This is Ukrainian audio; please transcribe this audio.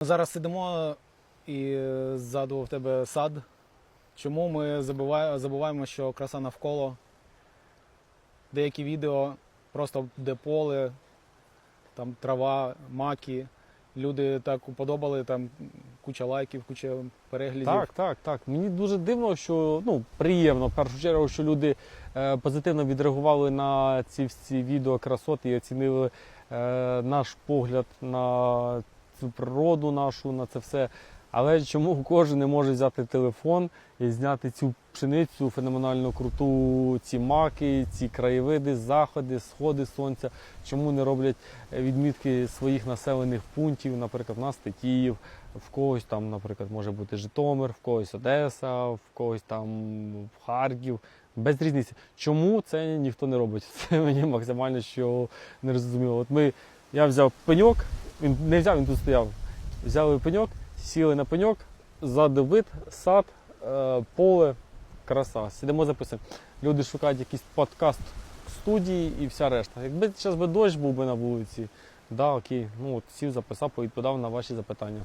Зараз сидимо і ззаду в тебе сад. Чому ми забуває- забуваємо, що краса навколо? Деякі відео просто де поле, там трава, маки. Люди так уподобали, там куча лайків, куча переглядів. Так, так, так. Мені дуже дивно, що ну приємно в першу чергу, що люди е, позитивно відреагували на ці всі відео красоти і оцінили е, наш погляд на цю природу нашу, на це все. Але чому кожен не може взяти телефон і зняти цю пшеницю феноменально круту, ці маки, ці краєвиди, заходи, сходи сонця? Чому не роблять е, відмітки своїх населених пунктів, наприклад, в нас Тетіїв, в когось там, наприклад, може бути Житомир, в когось Одеса, в когось там Харків. Без різниці. Чому це ніхто не робить? Це мені максимально що не зрозуміло. От ми, я взяв пеньок, він не взяв, він тут стояв. Взяли пеньок, сіли на пеньок, ззаду вид, сад, е, поле, краса. Сидимо записуємо. Люди шукають якийсь подкаст студії і вся решта. Якби зараз би дощ був би на вулиці, да, окей, ну от сів, записав, повідповідав на ваші запитання.